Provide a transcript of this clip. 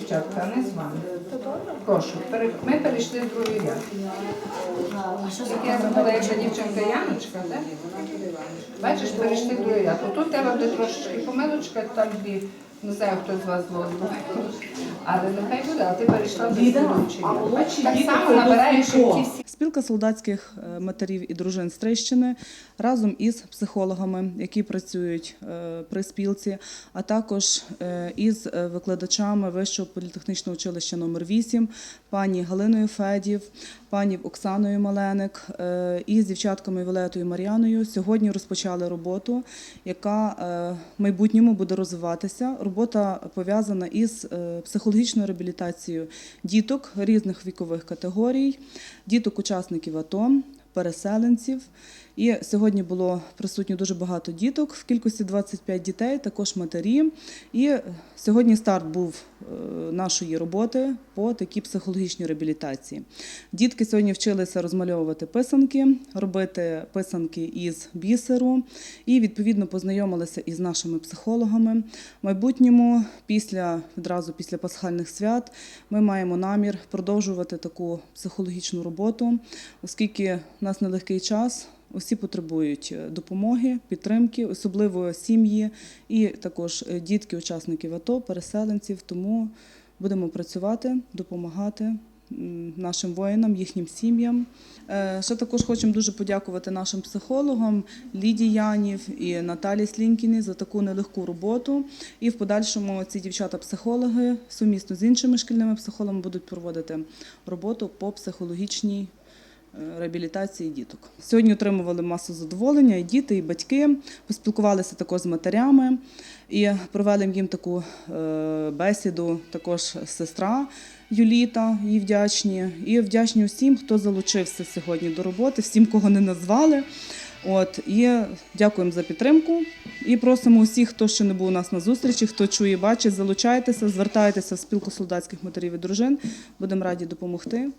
дівчатка, не з вами. Прошу, ми перейшли в другий ряд. Як я забула, якщо дівчинка Яночка, так? Бачиш, перейшли в другий ряд. Отут треба буде трошечки помилочка, там дві, не знаю, хто з вас зло зробив. Але нехай буде, а ти перейшла до слідуючий так само набираєш, ті всі. Спілка солдатських е, матерів і дружин Стрищини разом із психологами, які працюють е, при спілці, а також е, із викладачами Вищого політехнічного училища номер 8 пані Галиною Федів, пані Оксаною Маленик і з дівчатками Вілетою Мар'яною сьогодні розпочали роботу, яка в майбутньому буде розвиватися. Робота пов'язана із е, психологічною реабілітацією діток різних вікових категорій, діток учасників АТО, переселенців. І сьогодні було присутньо дуже багато діток в кількості 25 дітей, також матері. І сьогодні старт був е, нашої роботи по такій психологічній реабілітації. Дітки сьогодні вчилися розмальовувати писанки, робити писанки із бісеру і відповідно познайомилися із нашими психологами. В майбутньому, після відразу після пасхальних свят, ми маємо намір продовжувати таку психологічну роботу, оскільки в нас нелегкий час. Усі потребують е, допомоги, підтримки, особливо сім'ї і також е, дітки, учасників АТО, переселенців. Тому будемо працювати, допомагати нашим воїнам, їхнім сім'ям. Е, Ще також хочемо дуже подякувати нашим психологам Лідії Янів і Наталі Слінкіні за таку нелегку роботу. І в подальшому ці дівчата-психологи сумісно з іншими шкільними психологами будуть проводити роботу по психологічній реабілітації діток. Сьогодні отримували масу задоволення і діти, і батьки. Поспілкувалися також з матерями і провели їм таку е, бесіду, також сестра Юліта, їй вдячні. І вдячні усім, хто залучився сьогодні до роботи, всім, кого не назвали. От і дякуємо за підтримку. І просимо усіх, хто ще не був у нас на зустрічі, хто чує, бачить, залучайтеся, звертайтеся в спілку солдатських матерів і дружин. Будемо раді допомогти.